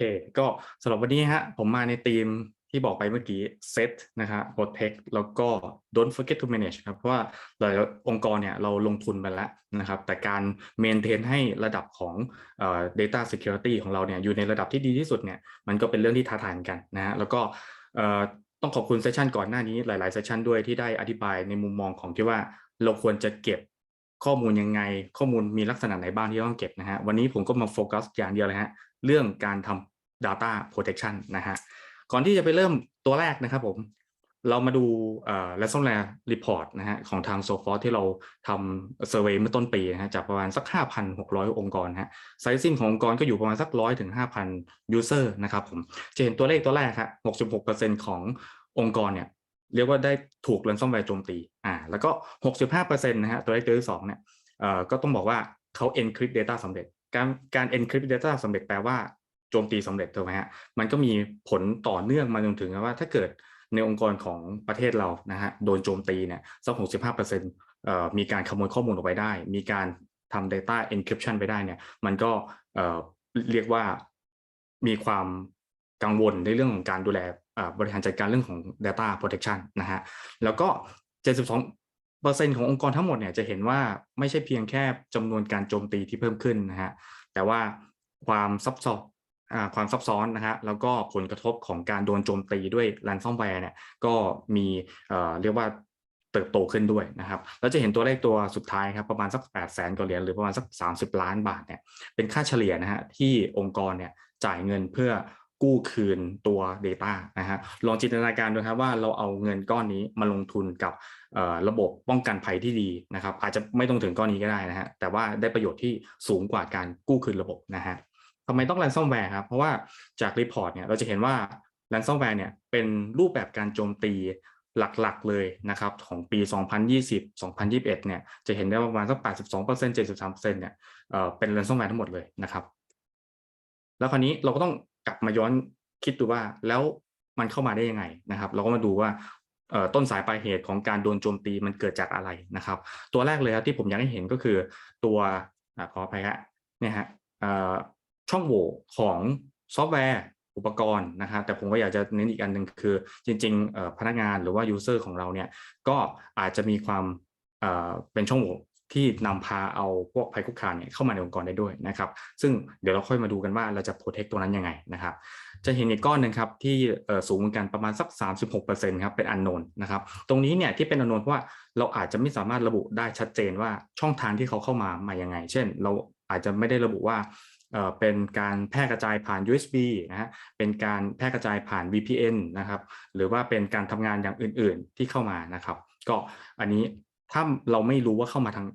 เค ก็สำหรับวันนี้ฮะผมมาในธีมที่บอกไปเมื่อกี้ set นะครับ protect แล้วก็ don't forget to manage ครับเพราะว่าหลายองค์กรเนี่ยเราลงทุนไปแล้วนะครับ แต่การ maintain ให้ระดับของเอ่อ data security ของเราเนี่ยอยู่ในระดับที่ดีที่สุดเนี่ยมันก็เป็นเรื่องที่ท้าทายกันนะฮะแล้วก็ต้องขอบคุณเซสชันก่อนหน้านี้หลาย ๆ เซสชันด้วยที่ได้อธิบายในมุมมองของที่ว่าเราควรจะเก็บข้อมูลยังไง ข้อมูลมีลักษณะไหนบ้างที่ต้องเก็บนะฮะวันนี้ผมก็มาโฟกัสอย่างเดียวเลยฮะเรื่องการทำ data protection นะฮะก่อนที่จะไปเริ่มตัวแรกนะครับผมเรามาดูเอ่อ ransomware report นะฮะของทาง s o f o r ที่เราทำ survey เมื่อต้นปีนะฮะจากประมาณสัก 5,600 องค์กรฮะ sizing ขององค์กรก็อยู่ประมาณสัก 100ถึง5,000 user นะครับผมจะเห็นตัวเลขตัวแรกครับ66%ขององค์กรเนี่ยเรียกว่าได้ถูก ransomware โจมตีอ่าแล้วก็ 65%นะฮะตัวเลขตัวที่สองเนี่ยเอ่อก็ต้องบอกว่าเขา encrypt data สำเร็จ การการ encrypt data สำเร็จแปลว่า โจมตีสำเร็จถูกไหมฮะมันก็มีผลต่อเนื่องมาจนถึงว่าถ้าเกิดในองค์กรของประเทศเรานะฮะโดนโจมตีเนี่ยสักหกสิบห้าเปอร์เซ็นต์มีการขโมยข้อมูลออกไปได้ มีการทำ data encryption ไปได้เนี่ย มันก็เเรียกว่ามีความกังวลในเรื่องของการดูแลบริหารจัดการเรื่องของ data protection นะฮะ แล้วก็ 72เปอร์เซ็นต์ขององค์กรทั้งหมดเนี่ยจะเห็นว่าไม่ใช่เพียงแค่จำนวนการโจมตีที่เพิ่มขึ้นนะฮะ แต่ว่าความซับซ้อน ความซับซ้อนนะฮะแล้วก็ผลกระทบของการโดนโจมตีด้วย ransomware เนี่ยก็มีเรียกว่าเติบโตขึ้นด้วยนะครับแล้วจะเห็นตัวเลขตัวสุดท้ายครับประมาณสัก8 0 0แสนกว่าเหรียญหรือประมาณสัก 30 ล้านบาทเนี่ยเป็นค่าเฉลี่ยนะฮะที่องค์กรเนี่ยจ่ายเงินเพื่อกู้คืนตัว Data นะฮะลองจินตนาการดูครับว่าเราเอาเงินก้อนนี้มาลงทุนกับระบบป้องกันภัยที่ดีนะครับอาจจะไม่ต้องถึงก้อนนี้ก็ได้นะฮะแต่ว่าได้ประโยชน์ที่สูงกว่าการกู้คืนระบบนะฮะ ทำไมต้อง ransomware ครับ เพราะว่าจากรีพอร์ตเนี่ยเราจะเห็นว่า ransomware เนี่ยเป็นรูปแบบการโจมตีหลักๆเลยนะครับของปี 2020 2021 เนี่ยจะเห็นได้ประมาณสัก 82% 73%เนี่ยเอ่อเป็น ransomware ทั้งหมดเลยนะครับ แล้วคราวนี้เราก็ต้องกลับมาย้อนคิดดูว่าแล้วมันเข้ามาได้ยังไงนะครับ เราก็มาดูว่าต้นสายปลายเหตุของการโดนโจมตีมันเกิดจากอะไรนะครับ ตัวแรกเลยครับที่ผมอยากให้เห็นก็คือตัวอขออภัยครับเนี่ยฮะ ช่องโหว่ของซอฟต์แวร์อุปกรณ์นะครับแต่ผมก็อยากจะเน้นอีกอันหนึ่งคือ จริงๆพนักงานหรือว่ายูเซอร์ของเราเนี่ยก็อาจจะมีความเป็นช่องโหว่ที่นำพาเอาพวกภัยคุกคามเนี่ยเข้ามาในองค์กรได้ด้วยนะครับ ซึ่งเดี๋ยวเราค่อยมาดูกันว่าเราจะโปรเทคตัวนั้นยังไงนะครับ จะเห็นอีกก้อนหนึ่งครับที่สูงเหมือนกันประมาณสัก 36%ครับเป็นอันโนนนะครับ ตรงนี้เนี่ยที่เป็นอันโนนเพราะว่าเราอาจจะไม่สามารถระบุได้ชัดเจนว่าช่องทางที่เขาเข้ามามายังไง เช่น เราอาจจะไม่ได้ระบุว่า เป็นการแพร่กระจายผ่าน USB นะฮะเป็นการแพร่กระจายผ่าน VPN นะครับหรือว่าเป็นการทำงานอย่างอื่นๆที่เข้ามานะครับ ก็อันนี้ถ้าเราไม่รู้ว่าเข้ามาทาง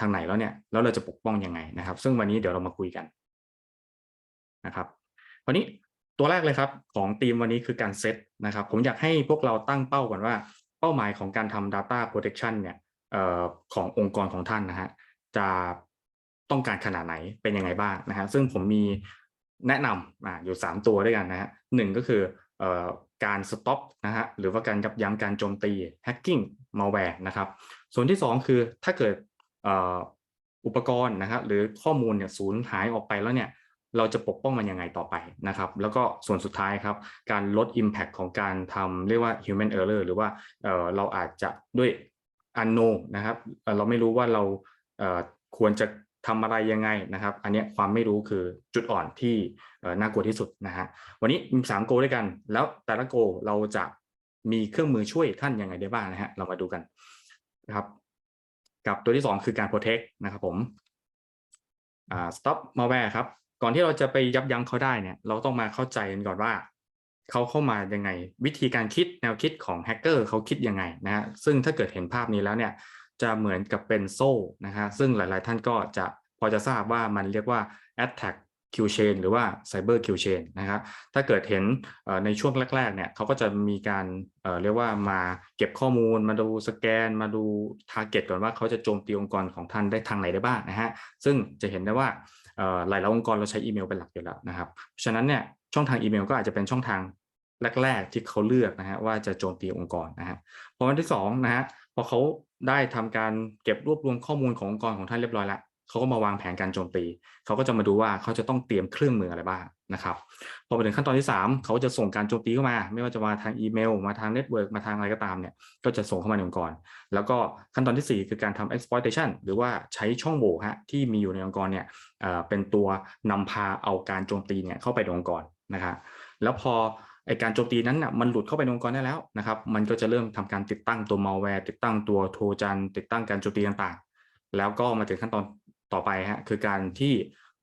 ทางไหนแล้วเนี่ยแล้วเราจะปกป้องยังไงนะครับ ซึ่งวันนี้เดี๋ยวเรามาคุยกันนะครับวันนี้ตัวแรกเลยครับของทีมวันนี้คือการเซตนะครับ ผมอยากให้พวกเราตั้งเป้าก่อนว่า เป้าหมายของการทำ data protection เนี่ยออขององค์กรของท่านนะฮะจะ ต้องการขนาดไหนเป็นยังไงบ้างนะฮะซึ่งผมมีแนะนำออยู่ 3 ตัวด้วยกันนะฮะหนึ่งก็คือการสต็อปนะฮะหรือว่าการยับยั้งการโจมตี hacking malware นะครับส่วนที่ 2 คือถ้าเกิดอุปกรณ์นะครับหรือข้อมูลเนี่ยสูญหายออกไปแล้วเนี่ยเราจะปกป้องมันยังไงต่อไปนะครับ แล้วก็ส่วนสุดท้ายครับ การลด Impact ของการทำเรียกว่า human error หรือว่าเราอาจจะด้วย unknown นะครับ เราไม่รู้ว่าเราควรจะ ทำอะไรยังไงนะครับ อันนี้ความไม่รู้คือจุดอ่อนที่น่ากลัวที่สุดนะฮะวันนี้มีสามโกด้วยกัน แล้วแต่ละโกเราจะมีเครื่องมือช่วยท่านยังไงได้บ้างนะฮะเรามาดูกันนะครับ กับตัวที่ 2 คือการ protect นะครับผมอ่า stop malware ครับ ก่อนที่เราจะไปยับยั้งเขาได้เนี่ย เราต้องมาเข้าใจกันก่อนว่าเขาเข้ามายังไง วิธีการคิดแนวคิดของแฮกเกอร์เขาคิดยังไงนะฮะซึ่งถ้าเกิดเห็นภาพนี้แล้วเนี่ยจะเหมือนกับเป็นโซ่นะฮะซึ่งหลาย ๆ ท่านก็จะ พอจะทราบว่ามันเรียกว่า attack Q chain หรือว่า cyber Q chain นะครับถ้าเกิดเห็นในช่วงแรกๆเนี่ยเขาก็จะมีการเรียกว่ามาเก็บข้อมูล มาดูสแกน มาดู target ก่อนว่าเขาจะโจมตีองค์กรของท่านได้ทางไหนได้บ้างนะฮะซึ่งจะเห็นได้ว่าหลายๆองค์กรเราใช้อีเมลเป็นหลักอยู่แล้วนะครับฉะนั้นเนี่ยช่องทางอีเมลก็อาจจะเป็นช่องทางแรกๆที่เขาเลือกนะฮะว่าจะโจมตีองค์กรนะฮะพอวันที่2นะฮะพอเขาได้ทำการเก็บรวบรวมข้อมูลขององค์กรของท่านเรียบร้อยแล้ว เขาก็มาวางแผนการโจมตี เขาก็จะมาดูว่าเขาจะต้องเตรียมเครื่องมืออะไรบ้างนะครับ พอมาถึงขั้นตอนที่ 3 เขาจะส่งการโจมตีเข้ามา ไม่ว่าจะมาทางอีเมล มาทางเน็ตเวิร์กมาทางอะไรก็ตามเนี่ย ก็จะส่งเข้ามาในองค์กร แล้วก็ขั้นตอนทีสี่4 คือการทำ exploitation หรือว่าใช้ช่องโหว่ฮะที่มีอยู่ในองค์กรเนี่ยเป็นตัวนำพาเอาการโจมตีเนี่ยเข้าไปในองค์กรนะครับแล้วพอไอการโจมตีนั้นน่ะมันหลุดเข้าไปในองค์กรได้แล้วนะครับ มันก็จะเริ่มทำการติดตั้งตัว malware ติดตั้งตัวโทรจันติดตั้งการโจมตีต่างๆ แล้วก็มาถึงขั้นตอน ต่อไปฮะคือการที่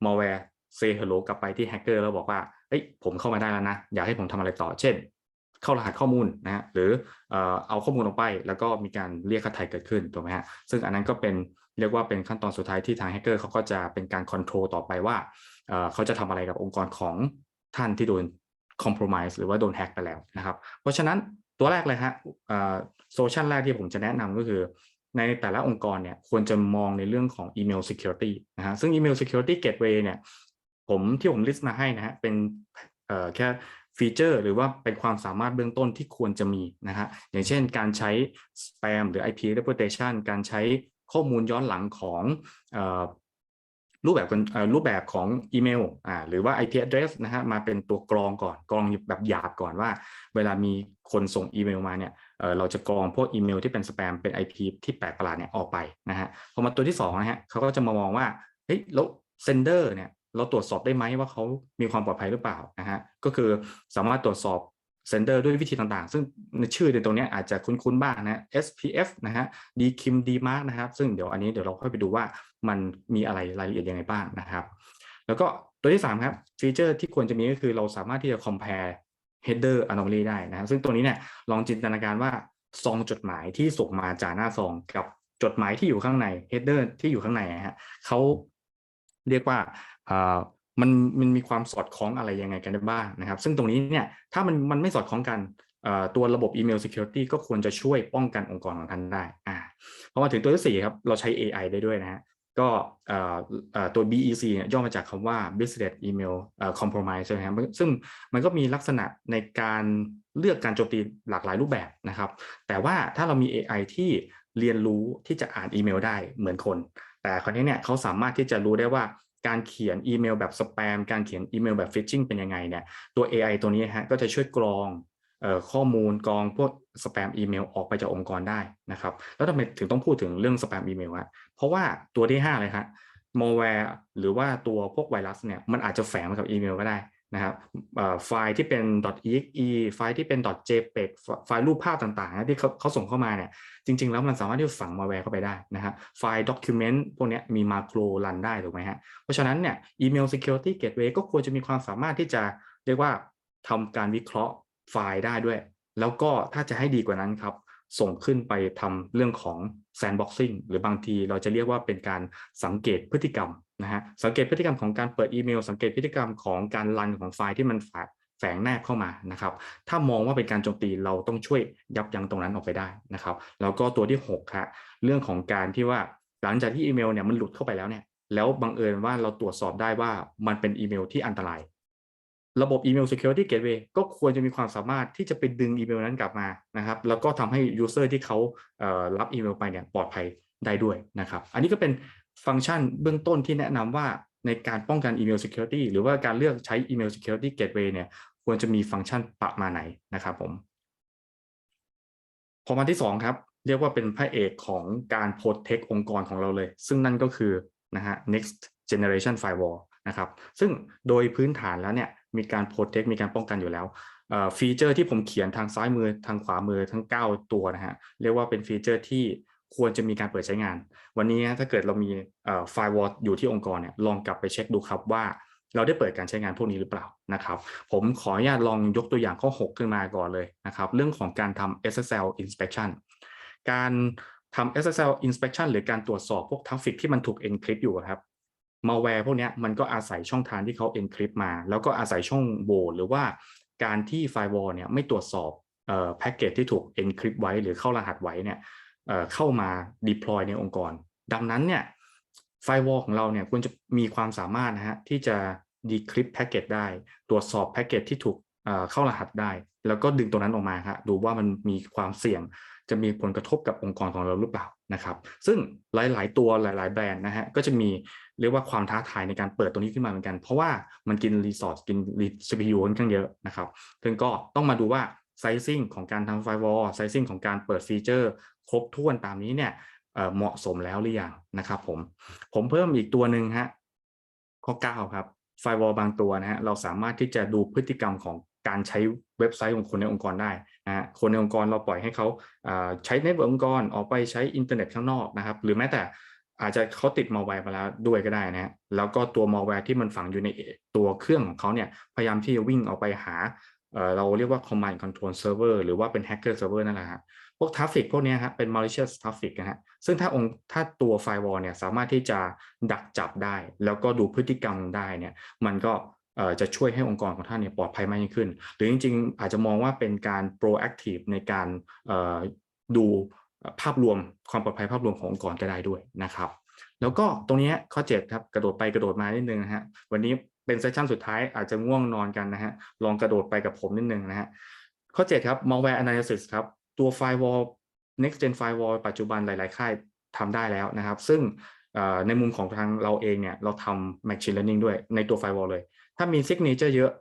malware say hello กลับไปที่แฮกเกอร์แล้วบอกว่าเอ้ยผมเข้ามาได้แล้วนะ อยากให้ผมทำอะไรต่อ เช่น เข้ารหัสข้อมูลนะฮะหรือเออเอาข้อมูลออกไป แล้วก็มีการเรียกค่าไถ่เกิดขึ้นถูกไหมฮะซึ่งอันนั้นก็เป็นเรียกว่าเป็นขั้นตอนสุดท้ายที่ทางแฮกเกอร์เขาก็จะเป็นการคอนโทรลต่อไปว่าเออเขาจะทำอะไรกับองค์กรของท่านที่โดน compromise หรือว่าโดนแฮกไปแล้วนะครับ เพราะฉะนั้นตัวแรกเลยฮะโซลูชันแรกที่ผมจะแนะนำก็คือ ในแต่ละองค์กรเนี่ยควรจะมองในเรื่องของ email security นะฮะซึ่ง email security gateway เนี่ยผมที่ผมลิสต์มาให้นะฮะเป็นแค่ฟีเจอร์หรือว่าเป็นความสามารถเบื้องต้นที่ควรจะมีนะฮะอย่างเช่นการใช้ spam หรือ IP reputation การใช้ข้อมูลย้อนหลังของรูปแบบรูปแบบของอีเมลอ่าหรือว่า IP address นะฮะมาเป็นตัวกรองก่อนกรองแบบหยาบก่อนว่า เวลามีคนส่งอีเมลมาเนี่ย เราจะกรองพวกอีเมลที่เป็นสแปมเป็น IP ที่แปลกประหลาดเนี่ยออกไปนะฮะพอมาตัวที่สองนะฮะเขาก็จะมามองว่าเฮ้ยแล้วเซนเดอร์เนี่ยเราตรวจสอบได้ไหมว่าเขามีความปลอดภัยหรือเปล่านะฮะก็คือสามารถตรวจสอบเซนเดอร์ด้วยวิธีต่างๆ ซึ่งในชื่อในตรงนี้อาจจะคุ้นๆบ้างนะ SPF นะฮะ DKIM DMARC นะครับ ซึ่งเดี๋ยวอันนี้เดี๋ยวเราค่อยไปดูว่ามันมีอะไรรายละเอียดยังไงบ้างนะครับ แล้วก็ตัวที่ 3 ครับ ฟีเจอร์ที่ควรจะมีก็คือเราสามารถที่จะ compare header anomaly ได้นะครับซึ่งตัวนี้เนี่ยลองจินตนาการว่าซองจดหมายที่ส่งมาจากหน้าซองกับจดหมายที่อยู่ข้างใน header ที่อยู่ข้างในฮะเขาเรียกว่าอ่ามันมันมีความสอดคล้องอะไรยังไงกันได้บ้างนะครับ ซึ่งตรงนี้เนี่ยถ้ามันมันไม่สอดคล้องกันตัวระบบอีเมล security ก็ควรจะช่วยป้องกันองค์กรของท่านได้อ่าพอมาถึงตัวที่สี่ครับ เราใช้ AI ได้ด้วยนะฮะ ก็ตัว BEC เนี่ยย่อมาจากคำว่า Business Email Compromise ใช่ไหมครับซึ่งมันก็มีลักษณะในการเลือกการโจมตีหลากหลายรูปแบบนะครับ แต่ว่าถ้าเรามี AI ที่เรียนรู้ที่จะอ่านอีเมลได้เหมือนคน แต่คราวนี้เนี่ยเขาสามารถที่จะรู้ได้ว่าการเขียนอีเมลแบบสแปม การเขียนอีเมลแบบฟิชชิงเป็นยังไงเนี่ย ตัว AI ตัวนี้ฮะก็จะช่วยกรองข้อมูลกรองพวกสแปมอีเมลออกไปจากองค์กรได้นะครับ แล้วทำไมถึงต้องพูดถึงเรื่องสแปมอีเมลฮะ เพราะว่าตัวที่5เลยครับ malware หรือว่าตัวพวกไวรัสเนี่ยมันอาจจะแฝงมากับอีเมลก็ได้นะครับไฟล์ที่เป็น .exe ไฟล์ที่เป็น .jpeg ไฟล์รูปภาพต่างๆ ที่เขาเขาส่งเข้ามาเนี่ยจริง ๆ แล้วมันสามารถที่จะฝัง malware เข้าไปได้นะครับไฟล์ document พวกนี้มี macro รันได้ถูกไหมฮะเพราะฉะนั้นเนี่ย email security gateway ก็ควรจะมีความสามารถที่จะเรียกว่าทำการวิเคราะห์ไฟล์ได้ด้วย แล้วก็ถ้าจะให้ดีกว่านั้นครับ ส่งขึ้นไปทำเรื่องของ sandboxing หรือบางทีเราจะเรียกว่าเป็นการสังเกตพฤติกรรมนะฮะสังเกตพฤติกรรมของการเปิดอีเมล สังเกตพฤติกรรมของการรันของไฟล์ที่มันแฝงแนบเข้ามานะครับ ถ้ามองว่าเป็นการโจมตีเราต้องช่วยยับยั้งตรงนั้นออกไปได้นะครับ แล้วก็ตัวที่6ครับเรื่องของการที่ว่าหลังจากที่อีเมลเนี่ยมันหลุดเข้าไปแล้วเนี่ยแล้วบังเอิญว่าเราตรวจสอบได้ว่ามันเป็นอีเมลที่อันตราย ระบบ Email Security Gateway ก็ควรจะมีความสามารถที่จะไปดึงอีเมลนั้นกลับมานะครับ แล้วก็ทำให้ User ที่เขารับอีเมลไปเนี่ยปลอดภัยได้ด้วยนะครับ อันนี้ก็เป็นฟังก์ชันเบื้องต้นที่แนะนำว่าในการป้องกัน Email Security หรือว่าการเลือกใช้ Email Security Gateway เนี่ยควรจะมีฟังก์ชันประมาณไหนนะครับผมพอมาที่2ครับเรียกว่าเป็นพระเอกของการ protect องค์กรของเราเลย ซึ่งนั่นก็คือนะฮะ next generation firewall นะครับ ซึ่งโดยพื้นฐานแล้วเนี่ยมีการ protect มีการป้องกันอยู่แล้วฟีเจอร์ที่ผมเขียนทางซ้ายมือทางขวามือทั้ง 9 ตัวนะฮะเรียกว่าเป็นฟีเจอร์ที่ควรจะมีการเปิดใช้งาน วันนี้ถ้าเกิดเรามีไฟวอลอยู่ที่องค์กรเนี่ยลองกลับไปเช็คดูครับว่า เราได้เปิดการใช้งานพวกนี้หรือเปล่านะครับ ผมขออนุญาตลองยกตัวอย่างข้อ 6 ขึ้นมาก่อนเลยนะครับ เรื่องของการทำ SSL inspection การทำ SSL inspection หรือการตรวจสอบพวกทราฟฟิกที่มันถูก encrypt อยู่ครับ มาแวร์พวกนี้มันก็อาศัยช่องทางที่เขา encrypt มา แล้วก็อาศัยช่องโหว่หรือว่าการที่ไฟวอลเนี่ยไม่ตรวจสอบเอ่อแพ็กเกจที่ถูก encrypt ไว้หรือเข้ารหัสไว้เนี่ยเข้ามา deploy ในองค์กร ดังนั้นเนี่ยไฟวอลของเราเนี่ยควรจะมีความสามารถนะฮะที่จะ decrypt แพ็กเกจได้ ตรวจสอบแพ็กเกจที่ถูก เข้ารหัสได้ แล้วก็ดึงตัวนั้นออกมาครับดูว่ามันมีความเสี่ยงจะมีผลกระทบกับองค์กรของเราหรือเปล่านะครับซึ่งหลาย ๆ ตัวหลาย ๆ แบรนด์นะฮะก็จะมีเรียกว่าความท้าทายในการเปิดตัวนี้ขึ้นมาเหมือนกัน เพราะว่ามันกินรีซอสกิน CPU ค่อนข้างเยอะนะครับซึ่งก็ต้องมาดูว่าไซซิ่งของการทำไฟวอลไซซิ่งของการเปิดฟีเจอร์ ครบถ้วนตามนี้เนี่ยเเหมาะสมแล้วหรือยังนะครับผมผมเพิ่มอีกตัวหนึ่งฮะข้อ9ครับไฟวอลบางตัวนะฮะเราสามารถที่จะดูพฤติกรรมของ การใช้เว็บไซต์ของคนในองค์กรได้นะฮะคนในองค์กรเราปล่อยให้เขาเอ่อใช้ในองค์กรออกไปใช้อินเทอร์เน็ตข้างนอกนะครับหรือแม้แต่อาจจะเขาติดมาแวร์มาแล้วด้วยก็ได้นะฮะแล้วก็ตัวมาแวร์ที่มันฝังอยู่ในตัวเครื่องของเขาเนี่ยพยายามที่จะวิ่งออกไปหาเราเรียกว่า command control server หรือว่าเป็น hacker server นั่นแหละฮะพวกทราฟฟิกพวกนี้ยฮะเป็น malicious traffic นะฮะซึ่งถ้าองค์ถ้าตัว firewall เนี่ยสามารถที่จะดักจับได้ แล้วก็ดูพฤติกรรมได้เนี่ยมันก็ จะช่วยให้องค์กรของท่านเนี่ยปลอดภัยมากยิ่งขึ้น หรือจริงๆ อาจจะมองว่าเป็นการ proactive ในการดูภาพรวมความปลอดภัยภาพรวมขององค์กรก็ได้ด้วยนะครับ แล้วก็ตรงนี้ข้อ7ครับกระโดดไปกระโดดมานิดนึงนะฮะวันนี้เป็นเซสชันสุดท้ายอาจจะง่วงนอนกันนะฮะลองกระโดดไปกับผมนิดนึงนะฮะข้อ7ครับ malware analysis ครับตัว firewall next gen firewall ปัจจุบันหลาย ๆ ค่ายทำได้แล้วนะครับ ซึ่งในมุมของทางเราเองเนี่ยเราทำ machine learning ด้วยในตัว firewall เลย ถ้ามี signature เยอะ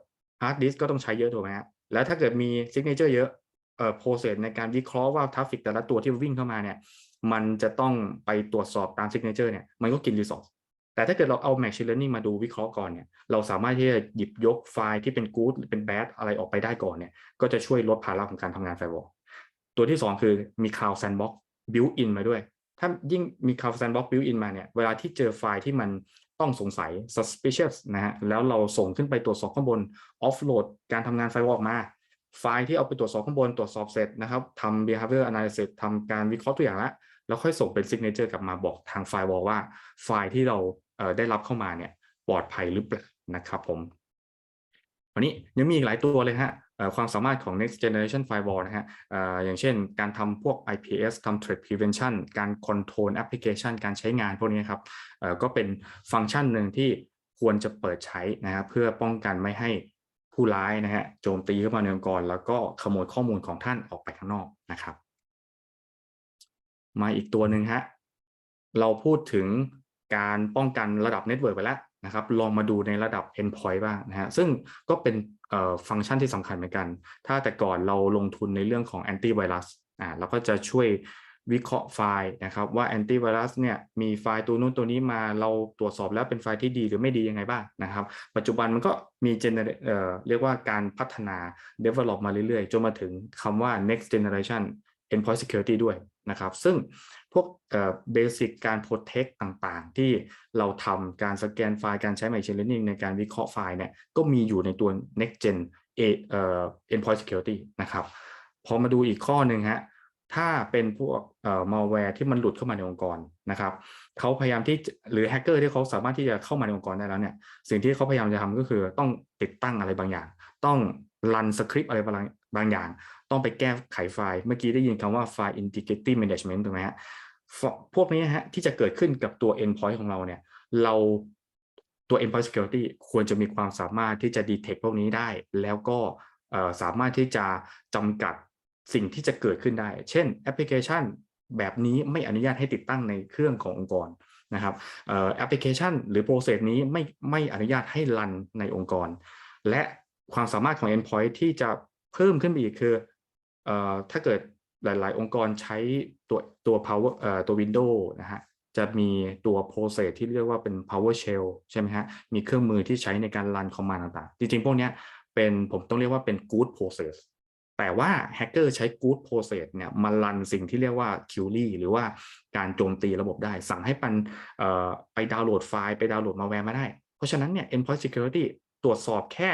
hard disk ก็ต้องใช้เยอะถูกไหมฮะแล้วถ้าเกิดมี signature เยอะเอ่อ process ในการวิเคราะห์ว่า traffic แต่ละตัวที่วิ่งเข้ามาเนี่ยมันจะต้องไปตรวจสอบตาม signature เนี่ยมันก็กิน resource แต่ถ้าเกิดเราเอา machine learning มาดูวิเคราะห์ก่อนเนี่ยเราสามารถที่จะหยิบยกไฟล์ที่เป็น good หรือเป็น bad อะไรออกไปได้ก่อนเนี่ยก็จะช่วยลดภาระของการทำงาน firewall ตัวที่ 2 คือมี cloud sandbox built in มาด้วย ถ้ายิ่งมี cloud sandbox built in มาเนี่ยเวลาที่เจอไฟล์ที่มัน ต้องสงสัย suspicious นะฮะแล้วเราส่งขึ้นไปตรวจสอบข้างบน offload การทำงาน firewall ออกมา ไฟล์ที่เอาไปตรวจสอบข้างบนตรวจสอบเสร็จนะครับทำ behavior analysis ทำการวิเคราะห์ตัวอย่างล้วแล้วค่อยส่งเป็น signature กลับมาบอกทาง firewall ว่าไฟล์ที่เราเได้รับเข้ามาเนี่ยปลอดภัยหรือเปล่านะครับผมวันนี้ยังมีอีกหลายตัวเลยฮะ ความสามารถของ next generation firewall นะฮะเอ่อย่างเช่นการทำพวก IPS ทำ threat prevention การ control application การใช้งานพวกนี้ครับก็เป็นฟังก์ชันหนึ่งที่ควรจะเปิดใช้นะครับเพื่อป้องกันไม่ให้ผู้ร้ายนะฮะโจมตีเข้ามาในองค์กร แล้วก็ขโมยข้อมูลของท่านออกไปข้างนอกนะครับ มาอีกตัวหนึ่งฮะเราพูดถึงการป้องกันระดับเน็ตเวิร์กไปแล้วนะครับ ลองมาดูในระดับ endpoint บ้างนะฮะซึ่งก็เป็นฟังก์ชันที่สำคัญเหมือนกัน ถ้าแต่ก่อนเราลงทุนในเรื่องของแอนตี้ไวรัสอ่าเราก็จะช่วยวิเคราะห์ไฟล์นะครับว่าแอนตี้ไวรัสเนี่ยมีไฟล์ตัวนู้นตัวนี้มาเราตรวจสอบแล้วเป็นไฟล์ที่ดีหรือไม่ดียังไงบ้างนะครับ ปัจจุบันมันก็มี gener เอ่อเรียกว่าการพัฒนา develop มาเรื่อยๆ จนมาถึงคำว่า next generation endpoint security ด้วยนะครับ ซึ่ง พวกเอ่อ basic การ protect ต่างๆ ที่เราทำการสแกนไฟล์การใช้ machine learning ในการวิเคราะห์ไฟล์เนี่ยก็มีอยู่ในตัว next gen เอ่อ endpoint security นะครับพอมาดูอีกข้อหนึ่งฮะถ้าเป็นพวกเอ่อ malware ที่มันหลุดเข้ามาในองค์กรนะครับเขาพยายามที่หรือแฮกเกอร์ที่เขาสามารถที่จะเข้ามาในองค์กรได้แล้วเนี่ยสิ่งที่เขาพยายามจะทำก็คือต้องติดตั้งอะไรบางอย่าง ต้องรันสคริปต์อะไรบางบางอย่าง ต้องไปแก้ไขไฟล์ เมื่อกี้ได้ยินคำว่าไฟล์ integrity management ถูกไหมฮะ พวกนี้ฮะที่จะเกิดขึ้นกับตัว endpoint ของเราเนี่ย เราตัว endpoint security ควรจะมีความสามารถที่จะ detect พวกนี้ได้ แล้วก็สามารถที่จะจำกัดสิ่งที่จะเกิดขึ้นได้ เช่นแอปพลิเคชันแบบนี้ไม่อนุญาตให้ติดตั้งในเครื่องขององค์กรนะครับแอปพลิเคชัน หรือโปรเซสนี้ไม่ไม่อนุญาตให้รันในองค์กร และความสามารถของ endpoint ที่จะเพิ่มขึ้นไปอีกคือออถ้าเกิด หลาย ๆ องค์กรใช้ตัวตัว power เอ่อตัว Windows นะฮะจะมีตัว process ที่เรียกว่าเป็น PowerShell ใช่ไหมฮะมีเครื่องมือที่ใช้ในการรัน command ต่างๆ จริง ๆ พวกนี้เป็นผมต้องเรียกว่าเป็น good process แต่ว่าแฮกเกอร์ใช้ good process เนี่ยมารันสิ่งที่เรียกว่า query หรือว่าการโจมตีระบบได้ สั่งให้ปันไปดาวน์โหลดไฟล์ไปดาวน์โหลดมาแวร์มาได้ เพราะฉะนั้นเนี่ย endpoint security ตรวจสอบแค่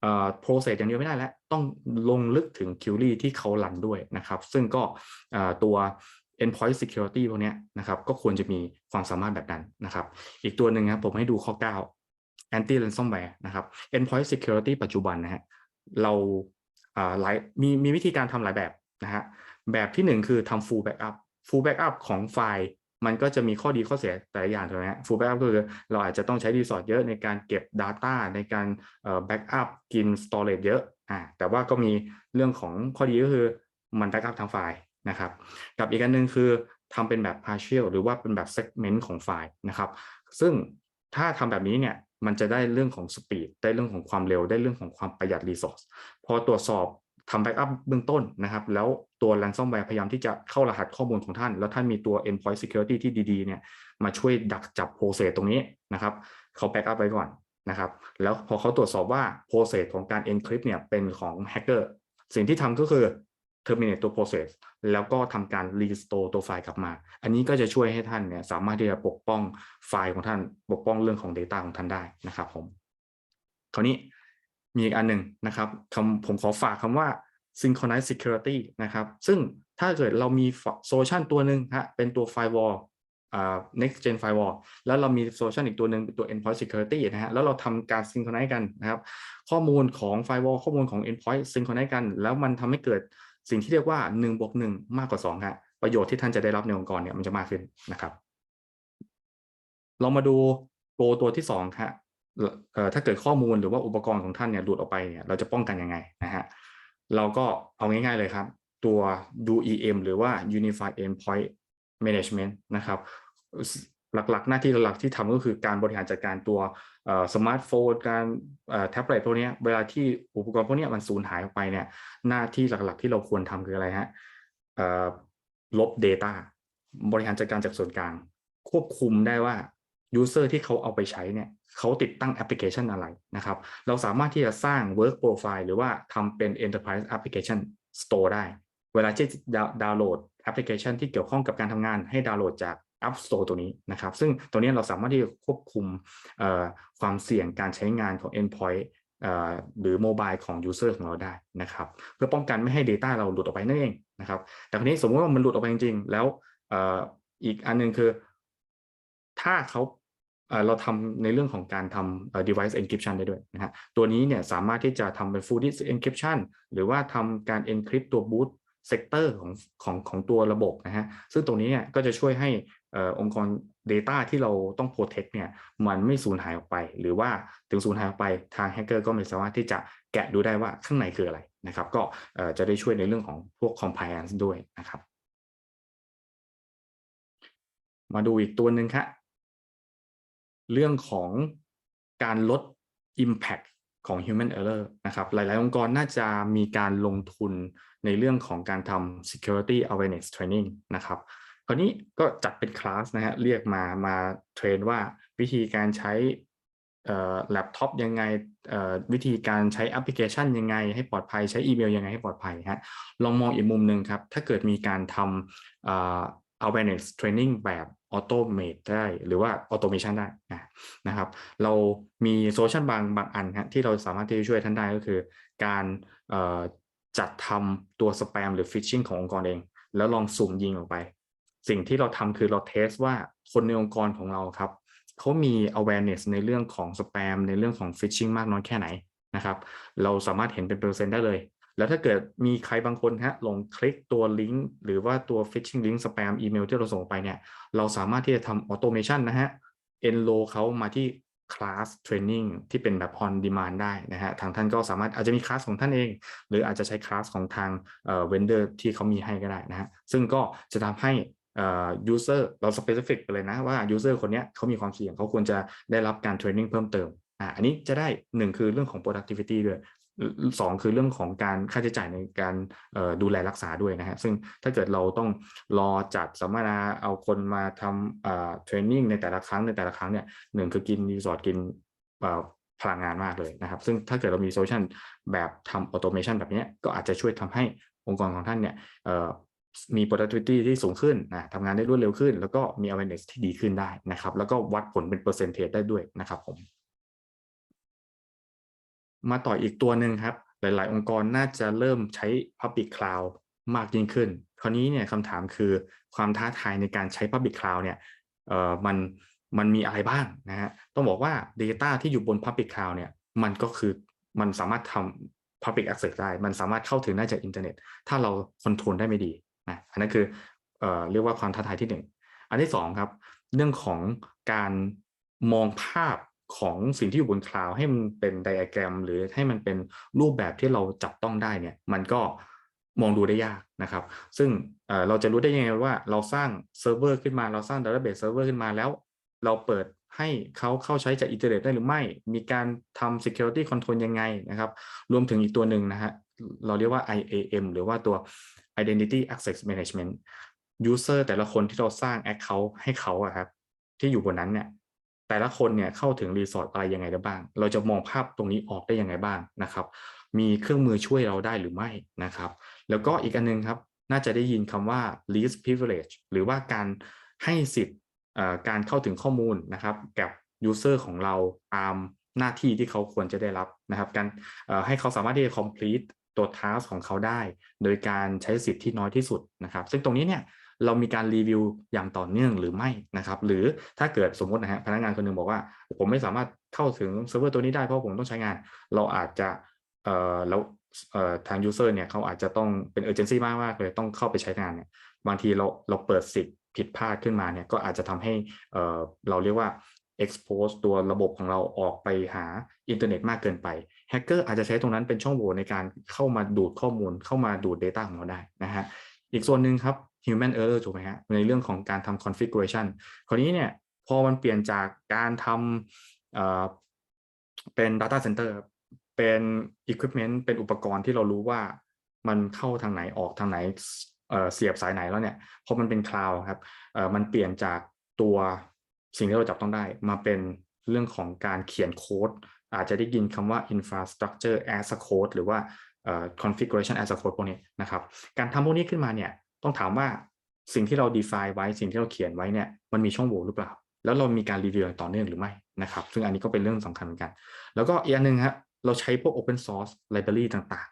เอ่อ process อย่างเดียวไม่ได้แล้วต้องลงลึกถึง query ที่เขารันด้วยนะครับ ซึ่งก็ตัว endpoint security พวกนี้นะครับ ก็ควรจะมีความสามารถแบบนั้นนะครับ อีกตัวหนึ่งครับผมให้ดูข้อ 9 anti ransomware นะครับ endpoint security ปัจจุบันนะฮะเราอ่าหลายมีมีวิธีการทำหลายแบบนะฮะแบบที่หนึ่งคือทำ full backup full backup ของไฟล์ มันก็จะมีข้อดีข้อเสียแต่อย่างถูกไหมฮะ full backup ก็คือเราอาจจะต้องใช้รีสอร์ทเยอะในการเก็บ Data ในการเอ่อ backup กิน storage เยอะอ่าแต่ว่าก็มีเรื่องของข้อดีก็คือมัน backup ทางไฟล์นะครับกับอีกอันหนึ่งคือทำเป็นแบบ partial หรือว่าเป็นแบบ segment ของไฟล์นะครับซึ่งถ้าทำแบบนี้เนี่ยมันจะได้เรื่องของ speed ได้เรื่องของความเร็วได้เรื่องของความประหยัด resource พอตรวจสอบ ทำ backup เบื้องต้นนะครับ แล้วตัว ransomware พยายามที่จะเข้ารหัสข้อมูลของท่าน แล้วท่านมีตัว endpoint security ที่ดีๆเนี่ยมาช่วยดักจับ process ตรงนี้นะครับเขา backup ไว้ก่อนนะครับแล้วพอเขาตรวจสอบว่า process ของการ encrypt เนี่ยเป็นของ hacker สิ่งที่ทำก็คือ terminate ตัว process แล้วก็ทำการ restore ตัวไฟล์กลับมา อันนี้ก็จะช่วยให้ท่านเนี่ยสามารถที่จะปกป้องไฟล์ของท่านปกป้องเรื่องของ Data ของท่านได้นะครับผมคราวนี้ มีอีกอันหนึ่งนะครับคำผมขอฝากคำว่า synchronize security นะครับ ซึ่งถ้าเกิดเรามีโซลูชันตัวหนึ่งฮะเป็นตัว firewall อ่า next gen firewall แล้วเรามีโซลูชันอีกตัวหนึ่งเป็นตัว endpoint security นะฮะแล้วเราทำการ synchronize กันนะครับข้อมูลของ firewall ข้อมูลของ endpoint synchronize กัน แล้วมันทำให้เกิดสิ่งที่เรียกว่า1บวก1มากกว่า2ฮะประโยชน์ที่ท่านจะได้รับในองค์กรเนี่ยมันจะมากขึ้นนะครับ เรามาดูโปรตัวที่2ฮะ ถ้าเกิดข้อมูลหรือว่าอุปกรณ์ของท่านเนี่ยหลุดออกไปเนี่ยเราจะป้องกันยังไงนะฮะเราก็เอาง่ายๆเลยครับ ตัว UEM หรือว่า Unified Endpoint Management นะครับหลักๆ หน้าที่หลักๆที่ทำก็คือการบริหารจัดการตัวสมาร์ทโฟนการแท็บเล็ตพวกนี้เวลาที่อุปกรณ์พวกนี้มันสูญหายออกไปเนี่ยหน้าที่หลักๆ ที่เราควรทำคืออะไรฮะลบ Data บริหารจัดการจากส่วนกลาง ควบคุมได้ว่า User ที่เขาเอาไปใช้เนี่ยเขาติดตั้งแอปพลิเคชันอะไรนะครับ เราสามารถที่จะสร้าง Work Profile หรือว่าทำเป็น Enterprise Application Store ได้ เวลาที่ดาวน์โหลดแอปพลิเคชันที่เกี่ยวข้องกับการทำงานให้ดาวน์โหลดจาก App Store ตัวนี้นะครับ ซึ่งตัวนี้เราสามารถที่จะควบคุมความเสี่ยงการใช้งานของ Endpoint หรือโมบายของ User ของเราได้นะครับ เพื่อป้องกันไม่ให้ Data เราหลุดออกไปนั่นเองนะครับ แต่ครนี้สมมติว่ามันหลุดออกไปจริงๆ แล้วอีกอันนึงคือ ถ้าเขา เราทำในเรื่องของการทำ device encryption ได้ด้วยนะฮะตัวนี้เนี่ยสามารถที่จะทำเป็น full disk encryption หรือว่าทำการ encrypt ตัว boot sector ของของของตัวระบบนะฮะซึ่งตรงนี้เนี่ยก็จะช่วยให้องค์กร Data ที่เราต้อง protect เนี่ยมันไม่สูญหายออกไป หรือว่าถึงสูญหายออกไปทางแฮกเกอร์ก็ไม่สามารถที่จะแกะดูได้ว่าข้างในคืออะไรนะครับ ก็จะได้ช่วยในเรื่องของพวก compliance ด้วยนะครับ มาดูอีกตัวหนึ่งครับ เรื่องของการลด Impact ของ Human Error นะครับ หลาย ๆ องค์กรน่าจะมีการลงทุนในเรื่องของการทำ Security Awareness Training นะครับ คราวนี้ก็จัดเป็นคลาสนะฮะ เรียกมา มาเทรนว่าวิธีการใช้แล็ปท็อปยังไงวิธีการใช้แอปพลิเคชันยังไง ให้ปลอดภัยใช้อีเมลยังไงให้ปลอดภัยฮะลองมองอีกมุมหนึ่งครับ ถ้าเกิดมีการทำ awareness training แบบออโตเมตได้ หรือว่าออโตเมชันได้นะนะครับ เรามีโซลูชันบางบางอันครับที่เราสามารถที่จะช่วยท่านได้ก็คือ การจัดทำตัวสแปมหรือฟิชชิงขององค์กรเอง แล้วลองสุ่มยิงออกไป สิ่งที่เราทำคือเราเทสว่าคนในองค์กรของเราครับเขามี awareness ในเรื่องของสแปมในเรื่องของฟิชชิงมากน้อยแค่ไหนนะครับ เราสามารถเห็นเป็นเปอร์เซ็นต์ได้เลย แล้วถ้าเกิดมีใครบางคนฮะลงคลิกตัวลิงก์หรือว่าตัว phishing link spam อีเมลที่เราส่งไปเนี่ย เราสามารถที่จะทำออโตเมชันนะฮะ enroll เขามาที่คลาสเทรนนิ่งที่เป็นแบบ on demand ได้นะฮะ ทางท่านก็สามารถอาจจะมีคลาสของท่านเอง หรืออาจจะใช้คลาสของทางเอ่อ vendor ที่เขามีให้ก็ได้นะฮะ ซึ่งก็จะทำให้เอ่อ user เรา specific ไปเลยนะว่า user คนนี้เขามีความเสี่ยงเขาควรจะได้รับการเทรนนิ่งเพิ่มเติม อ่าอันนี้จะได้หนึ่งคือเรื่องของ productivity ด้วยสองคือเรื่องของการค่าใช้จ่ายในการดูแลรักษาด้วยนะฮะซึ่งถ้าเกิดเราต้องรอจัดสัมมนาเอาคนมาทำเทรนนิ่งในแต่ละครั้งในแต่ละครั้งเนี่ยหนึ่งคือกินรีสอร์ทกินพลังงานมากเลยนะครับ ซึ่งถ้าเกิดเรามีโซลูชันแบบทำออโตเมชันแบบนี้ก็อาจจะช่วยทำให้องค์กรของท่านเนี่ยมี productivity ที่สูงขึ้นนะทำงานได้รวดเร็วขึ้น แล้วก็มี awareness ที่ดีขึ้นได้นะครับ แล้วก็วัดผลเป็นเปอร์เซนเทจได้ด้วยนะครับผม มาต่ออีกตัวหนึ่งครับ หลาย ๆ องค์กรน่าจะเริ่มใช้ Public Cloud มากยิ่งขึ้น คราวนี้เนี่ยคำถามคือความท้าทายในการใช้ Public Cloud เนี่ยเอ่อมันมันมีอะไรบ้างนะฮะต้องบอกว่า Data ที่อยู่บน Public Cloud เนี่ยมันก็คือมันสามารถทำ Public Access ได้ มันสามารถเข้าถึงได้จากอินเทอร์เน็ต ถ้าเราคอนโทรลได้ไม่ดีนะอันนั้นคือเอ่อเรียกว่าความท้าทายที่หนึ่งอันที่สองครับ เรื่องของการมองภาพ ของสิ่งที่อยู่บนคลาวให้มันเป็นไดอะแกรม หรือให้มันเป็นรูปแบบที่เราจับต้องได้เนี่ย มันก็มองดูได้ยากนะครับ ซึ่งเเราจะรู้ได้ยังไงว่าเราสร้างเซิร์ฟเวอร์ขึ้นมาเราสร้าง Database เซิร์ฟเวอร์ขึ้นมาแล้ว เราเปิดให้เขาเข้าใช้จากอินเทอร์เน็ตได้หรือไม่ มีการทำ security control ยังไงนะครับ รวมถึงอีกตัวหนึ่งนะฮะ เราเรียกว่า IAM หรือว่าตัว Identity Access Management user แต่ละคนที่เราสร้าง account ให้เขาอะครับ ที่อยู่บนนั้นเนี่ย แต่ละคนเนี่ยเข้าถึงรีสอร์ทอะไรยังไงได้บ้าง เราจะมองภาพตรงนี้ออกได้ยังไงบ้างนะครับ มีเครื่องมือช่วยเราได้หรือไม่นะครับ แล้วก็อีกอันนึงครับ น่าจะได้ยินคำว่า least privilege หรือว่าการให้สิทธิ์การเข้าถึงข้อมูลนะครับกับ user ของเราตามหน้าที่ที่เขาควรจะได้รับนะครับ การให้เขาสามารถที่จะ complete ตัว task ของเขาได้ โดยการใช้สิทธิ์ที่น้อยที่สุดนะครับ ซึ่งตรงนี้เนี่ย เรามีการรีวิวอย่างต่อเนื่องหรือไม่นะครับ หรือถ้าเกิดสมมตินะฮะพนักงานคนหนึ่งบอกว่า ผมไม่สามารถเข้าถึงเซิร์ฟเวอร์ตัวนี้ได้เพราะผมต้องใช้งาน เราอาจจะเอ่อแล้วเอ่อทาง user เนี่ยเขาอาจจะต้องเป็น urgency มากมากๆเลยต้องเข้าไปใช้งานเนี่ยบางทีเราเราเปิดสิทธิ์ผิดพลาดขึ้นมาเนี่ยก็อาจจะทำให้เอ่อเราเรียกว่า expose ตัวระบบของเราออกไปหาอินเทอร์เน็ตมากเกินไปแฮกเกอร์อาจจะใช้ตรงนั้นเป็นช่องโหว่ในการเข้ามาดูดข้อมูลเข้ามาดูด Data ของเราได้นะฮะอีกส่วนหนึ่งครับ human error ถูกไหมฮะในเรื่องของการทำ configuration คราวนี้เนี่ยพอมันเปลี่ยนจากการทำเป็น data center เป็น equipment เป็นอุปกรณ์ที่เรารู้ว่ามันเข้าทางไหนออกทางไหนเเสียบสายไหนแล้วเนี่ยพอมันเป็น cloud ครับมันเปลี่ยนจากตัวสิ่งที่เราจับต้องได้ มาเป็นเรื่องของการเขียนโค้ด อาจจะได้ยินคำว่า infrastructure as a code หรือว่า configuration as a code พวกนี้นะครับ การทำพวกนี้ขึ้นมาเนี่ย ต้องถามว่าสิ่งที่เรา define ไว้สิ่งที่เราเขียนไว้เนี่ยมันมีช่องโหว่หรือเปล่า แล้วเรามีการรีวิวอย่างต่อเนื่องหรือไม่นะครับ ซึ่งอันนี้ก็เป็นเรื่องสำคัญเหมือนกัน แล้วก็อีกอันหนึ่งครับเราใช้พวก open source library ต่าง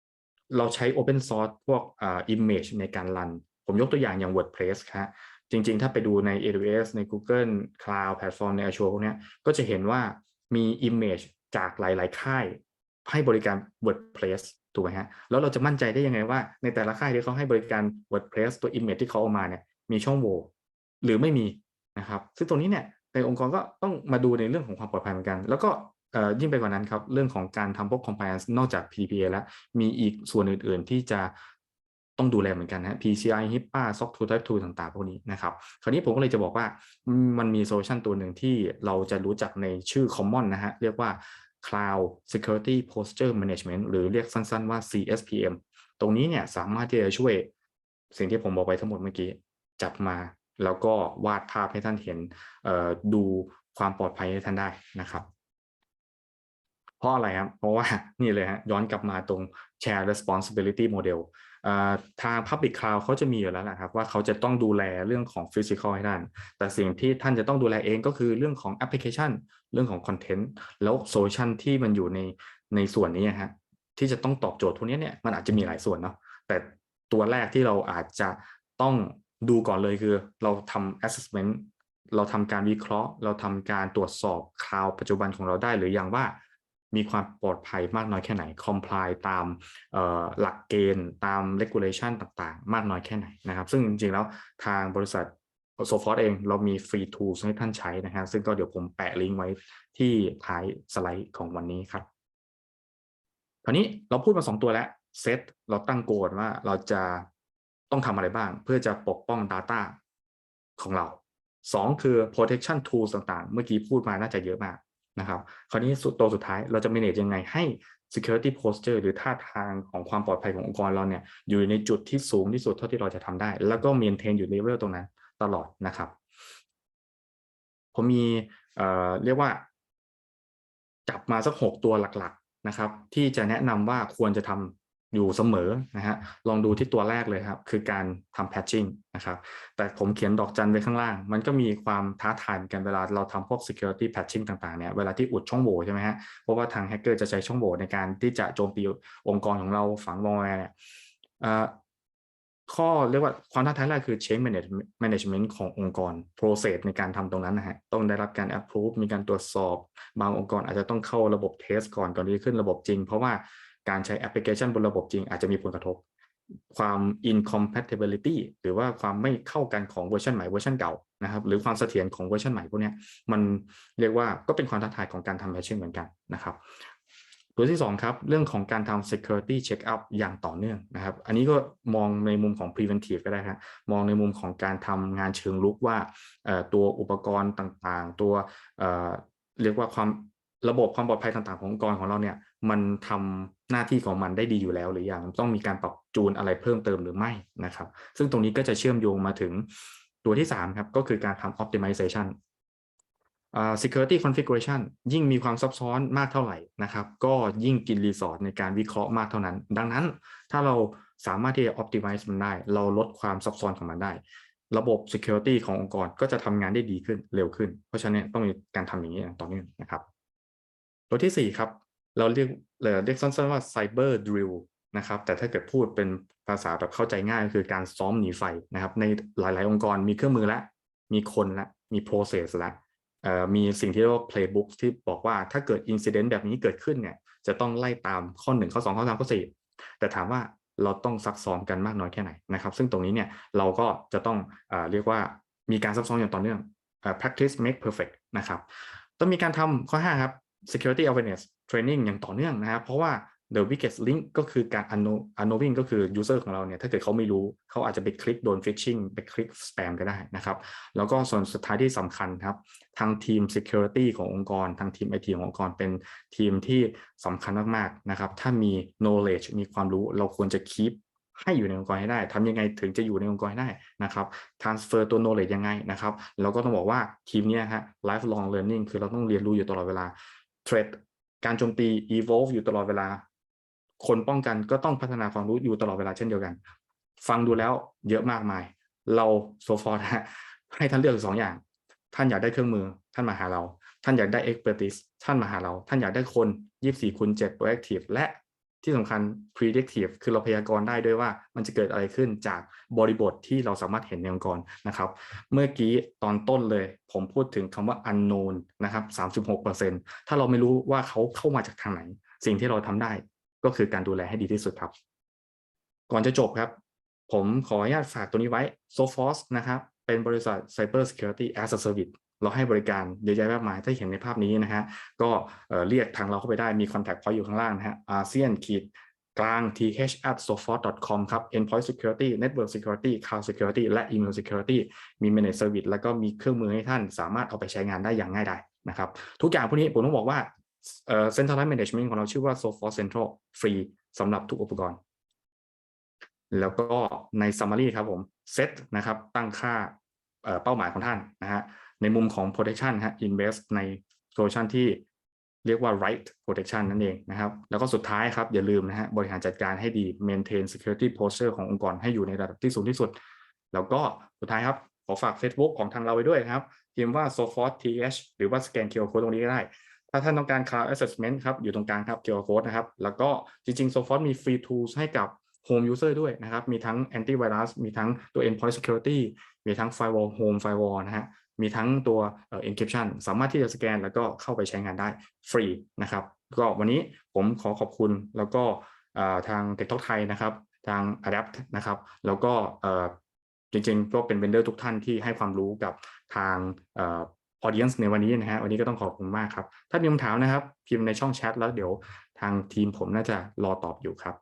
ๆ เราใช้ open source พวกอ่า image ในการรัน ผมยกตัวอย่างอย่าง WordPress ครับจริงๆ ถ้าไปดูใน AWS ใน Google Cloud Platform ใน Azure พวกเนี้ยก็จะเห็นว่ามี image จากหลาย ๆ ค่าย ให้บริการ WordPress ถูกไหมฮะแล้วเราจะมั่นใจได้ยังไงว่า ในแต่ละค่ายที่เขาให้บริการ WordPress ตัว image ที่เขาเอามาเนี่ยมีช่องโหว่หรือไม่มีนะครับซึ่งตรงนี้เนี่ยในองค์กรก็ต้องมาดูในเรื่องของความปลอดภัยเหมือนกัน แล้วก็ยิ่งไปกว่านั้นครับ เรื่องของการทำพวก compliance นอกจาก PDPA แล้ว มีอีกส่วนอื่น ๆ ที่จะต้องดูแลเหมือนกันนะ PCI HIPAA SOC 2 Type 2ต่าง ๆ พวกนี้นะครับ คราวนี้ผมก็เลยจะบอกว่ามันมีโซลูชันตัวหนึ่งที่เราจะรู้จักในชื่อ common นะฮะ เรียกว่า Cloud Security Posture Management หรือเรียกสั้นๆว่า CSPM ตรงนี้เนี่ยสามารถที่จะช่วยสิ่งที่ผมบอกไปทั้งหมดเมื่อกี้ จับมาแล้วก็วาดภาพให้ท่านเห็นดูความปลอดภัยให้ท่านได้นะครับ เพราะอะไรครับ เพราะว่านี่เลยฮะย้อนกลับมาตรง Share Responsibility Model ทาง Public Cloud เขาจะมีอยู่แล้วนะครับว่าเขาจะต้องดูแลเรื่องของ Physical ให้ท่านแต่สิ่งที่ท่านจะต้องดูแลเองก็คือเรื่องของแอปพลิเคชัน เรื่องของ Content แล้วโซลูชันที่มันอยู่ในในส่วนนี้ฮะที่จะต้องตอบโจทย์พวกนี้เนี่ยมันอาจจะมีหลายส่วนเนาะแต่ตัวแรกที่เราอาจจะต้องดูก่อนเลยคือเราทำ assessment เราทำการวิเคราะห์ เราทำการตรวจสอบคลาวปัจจุบันของเราได้หรือยังว่า มีความปลอดภัยมากน้อยแค่ไหน comply ตามหลักเกณฑ์ตาม regulation ต่างๆ มากน้อยแค่ไหนนะครับ ซึ่งจริงๆแล้วทางบริษัทโซฟอร์เองเรามีฟรี tools ให้ท่านใช้นะครับซึ่งก็เดี๋ยวผมแปะลิงก์ไว้ที่ท้ายสไลด์ของวันนี้ครับคราวนี้เราพูดมา 2 ตัวแล้วเซตเราตั้งโกนว่าเราจะต้องทำอะไรบ้าง เพื่อจะปกป้อง Data ของเรา 2 คือ protection tools ต่างๆ เมื่อกี้พูดมาน่าจะเยอะมาก นะครับคราวนี้ตัวสุดท้ายเราจะ manage ยังไงให้ security posture หรือท่าทางของความปลอดภัยขององค์กรเราเนี่ยอยู่ในจุดที่สูงที่สุดเท่าที่เราจะทำได้ แล้วก็ maintain อยู่ level ตรงนั้นตลอดนะครับ ผมมีเอ่อเรียกว่า จับมาสักหกตัวหลักๆนะครับ ที่จะแนะนำว่าควรจะทำ อยู่เสมอนะฮะลองดูที่ตัวแรกเลยครับ คือการทำ patching นะครับแต่ผมเขียนดอกจันไว้ข้างล่าง มันก็มีความท้าทายเหมือนกันเวลาเราทำพวก security patching ต่างๆเนี่ยเวลาที่อุดช่องโหว่ใช่ไหมฮะเพราะว่าทางแฮกเกอร์จะใช้ช่องโหว่ในการที่จะโจมตีองค์กรของเราฝังวอลแวร์เนี่ยข้อเรียกว่าความท้าทายแรกคือ change management ขององค์กร process ในการทำตรงนั้นนะฮะต้องได้รับการ approve มีการตรวจสอบ บางองค์กรอาจจะต้องเข้าระบบ test ก่อนก่อนที่จะขึ้นระบบจริง เพราะว่า การใช้แอปพลิเคชันบนระบบจริงอาจจะมีผลกระทบ ความ incompatibility หรือว่าความไม่เข้ากันของเวอร์ชันใหม่เวอร์ชันเก่านะครับหรือความเสถียรของเวอร์ชันใหม่พวกนี้มันเรียกว่าก็เป็นความท้าทายของการทำแพชชั่นเหมือนกันนะครับตัวที่2ครับเรื่องของการทำ security check up อย่างต่อเนื่องนะครับ อันนี้ก็มองในมุมของ preventive ก็ได้ครับมองในมุมของการทำงานเชิงลุกว่าตัวอุปกรณ์ต่างๆ ตัวเเรียกว่าความระบบความปลอดภัยต่างๆ ขององค์กรของเราเนี่ย มันทำหน้าที่ของมันได้ดีอยู่แล้วหรือยังต้องมีการปรับจูนอะไรเพิ่มเติมหรือไม่นะครับ ซึ่งตรงนี้ก็จะเชื่อมโยงมาถึงตัวที่3ครับก็คือการทำ optimization อ่า security configuration ยิ่งมีความซับซ้อนมากเท่าไหร่นะครับ ก็ยิ่งกินรีซอร์สในการวิเคราะห์มากเท่านั้น ดังนั้นถ้าเราสามารถที่จะ optimize มันได้ เราลดความซับซ้อนของมันได้ ระบบ security ขององค์กรก็จะทำงานได้ดีขึ้นเร็วขึ้น เพราะฉะนั้นต้องมีการทำอย่างนี้ต่อเนื่องนะครับ ตัวที่4ครับ เราเรียกเรียกสั้นๆว่า cyber drill นะครับแต่ถ้าเกิดพูดเป็นภาษาแบบเข้าใจง่ายก็คือการซ้อมหนีไฟนะครับ ในหลาย ๆ องค์กรมีเครื่องมือแล้วมีคนแล้วมี process แล้วมีสิ่งที่เรียกว่า playbook ที่บอกว่าถ้าเกิด incident แบบนี้เกิดขึ้นเนี่ยจะต้องไล่ตามข้อ 1 ข้อ 2 ข้อ 3 ข้อ 4 แต่ถามว่าเราต้องซักซ้อมกันมากน้อยแค่ไหนนะครับ ซึ่งตรงนี้เนี่ยเราก็จะต้องเอเรียกว่ามีการซักซ้อมอย่างต่อเนื่อง practice make perfect นะครับต้องมีการทำข้อ 5 ครับ security awareness training อย่างต่อเนื่องนะครับ เพราะว่า the weakest link ก็คือการ unknowing ก็คือ user ของเราเนี่ย ถ้าเกิดเขาไม่รู้ เขาอาจจะไปคลิกโดน phishing ไปคลิก spam ก็ได้นะครับ แล้วก็ส่วนสุดท้ายที่สำคัญครับ ทางทีม security ขององค์กร ทางทีม IT ขององค์กร เป็นทีมที่สำคัญมากๆนะครับ ถ้ามี knowledge มีความรู้ เราควรจะ keep ให้อยู่ในองค์กรให้ได้ทำยังไงถึงจะอยู่ในองค์กรให้ได้นะครับ transfer ตัว knowledge ยังไงนะครับ แล้วก็ต้องบอกว่าทีมเนี้ยฮะ lifelong learning คือเราต้องเรียนรู้อยู่ตลอดเวลา threat การโจมตี evolve อยู่ตลอดเวลา คนป้องกันก็ต้องพัฒนาความรู้อยู่ตลอดเวลาเช่นเดียวกัน ฟังดูแล้วเยอะมากมาย เราโซฟอร์นะให้ท่านเลือกสองอย่าง ท่านอยากได้เครื่องมือ ท่านมาหาเรา ท่านอยากได้ expertise ท่านมาหาเรา ท่านอยากได้คน 24คูณ7 proactive และ ที่สำคัญ predictive คือเราพยากรณ์ได้ด้วยว่ามันจะเกิดอะไรขึ้นจากบริบทที่เราสามารถเห็นในองค์กรนะครับ เมื่อกี้ตอนต้นเลย ผมพูดถึงคำว่า unknown นะครับ36%ถ้าเราไม่รู้ว่าเขาเข้ามาจากทางไหน สิ่งที่เราทำได้ก็คือการดูแลให้ดีที่สุดครับ ก่อนจะจบครับ ผมขออนุญาตฝากตัวนี้ไว้ Sophos นะครับ เป็นบริษัท Cyber Security as a Service เราให้บริการเยอะแยะมากมายถ้าเห็นในภาพนี้นะฮะก็เอ่อเรียกทางเราเข้าไปได้มี contact point อยู่ข้างล่างนะฮะอาเซียนขีดกลาง th at sophos com ครับ endpoint security network security cloud security และ email security มี managed service แล้วก็มีเครื่องมือให้ท่านสามารถเอาไปใช้งานได้อย่างง่ายดายนะครับ ทุกอย่างพวกนี้ผมต้องบอกว่าเอ่อ centralized management ของเราชื่อว่า Sophos Central ฟรีสำหรับทุกอุปกรณ์ แล้วก็ใน summary ครับผม set นะครับตั้งค่าเเป้าหมายของท่านนะฮะ ในมุมของ protection ฮะ invest ใน solution ที่เรียกว่า right protection นั่นเองนะครับ แล้วก็สุดท้ายครับ อย่าลืมนะฮะบริหารจัดการให้ดี maintain security posture ขององค์กรให้อยู่ในระดับที่สูงที่สุด แล้วก็สุดท้ายครับ ขอฝาก Facebook ของทางเราไว้ด้วยนะครับพิมพ์ว่า s o f o r t th หรือว่าสแกน QR code ตรงนี้ก็ได้ ถ้าท่านต้องการ cloud assessment ครับ อยู่ตรงกลางครับ QR code นะครับ แล้วก็จริงๆ s o f o r t มี free tools ให้กับ home user ด้วยนะครับ มีทั้ง antivirus มีทั้งตัว endpoint security มีทั้ง firewall home firewall นะฮะ มีทั้งตัว encryption สามารถที่จะสแกนแล้วก็เข้าไปใช้งานได้ฟรีนะครับ ก็วันนี้ผมขอขอบคุณแล้วก็ทาง t e c h Talk ไทยนะครับ ทาง Adapt นะครับ แล้วก็จริงๆ ก็เป็นเ e นเดอร์ทุกท่านที่ให้ความรู้กับทางออ audience ในวันนี้นะฮะ วันนี้ก็ต้องขอบคุณมากครับ ถ้ามีคำถามนะครับ พิมพ์ในช่องแชทแล้วเดี๋ยวทางทีมผมน่าจะรอตอบอยู่ครับ